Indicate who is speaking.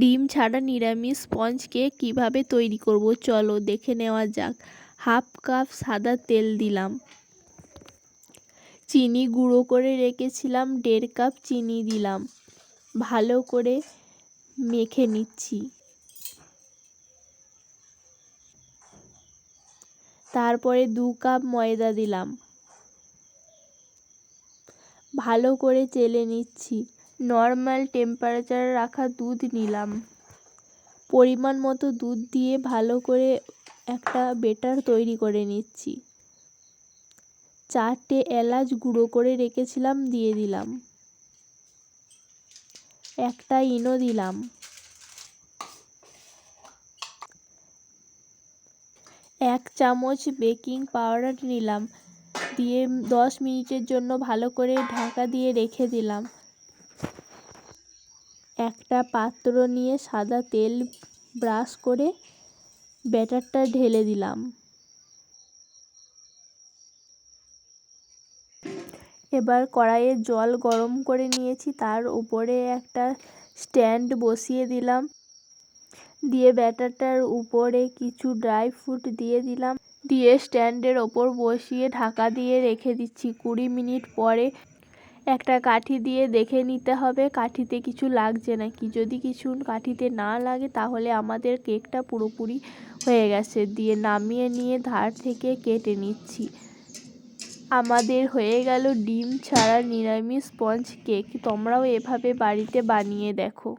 Speaker 1: ডিম ছাড়া নিরামিষ স্পঞ্জ কেক কীভাবে তৈরি করব? চলো দেখে নেওয়া যাক। হাফ কাপ সাদা তেল দিলাম। চিনি গুঁড়ো করে রেখেছিলাম, দেড় কাপ চিনি দিলাম। ভালো করে মেখে নিচ্ছি। তারপরে দু কাপ ময়দা দিলাম। ভালো করে চেলে নিচ্ছি। নর্মাল টেম্পারেচারে রাখা দুধ নিলাম। পরিমাণ মতো দুধ দিয়ে ভালো করে একটা বেটার তৈরি করে নিচ্ছি। চারটে এলাচ গুঁড়ো করে রেখেছিলাম, দিয়ে দিলাম। একটা ইনো দিলাম। এক চামচ বেকিং পাউডার নিলাম। দিয়ে দশ মিনিটের জন্য ভালো করে ঢাকা দিয়ে রেখে দিলাম। একটা পাত্র নিয়ে সাদা তেল ব্রাশ করে ব্যাটারটা ঢেলে দিলাম। এবার কড়াইয়ে জল গরম করে নিয়েছি, তার উপরে একটা স্ট্যান্ড বসিয়ে দিলাম। দিয়ে ব্যাটারটার উপরে কিছু ড্রাই ফ্রুট দিয়ে দিলাম। দিয়ে স্ট্যান্ডের ওপর বসিয়ে ঢাকা দিয়ে রেখে দিচ্ছি কুড়ি মিনিট পরে। একটা কাঠি দিয়ে দেখে নিতে হবে, কাঠিতে কিছু লাগছে নাকি? যদি কিছু কাঠিতে না লাগে, তাহলে আমাদের কেকটা পুরোপুরি হয়ে গেছে। দিয়ে নামিয়ে নিয়ে ধার থেকে কেটে নিচ্ছি। আমাদের হয়ে গেল ডিম ছাড়া নিরামিষ স্পঞ্জ কেক। তোমরাও এভাবে বাড়িতে বানিয়ে দেখো।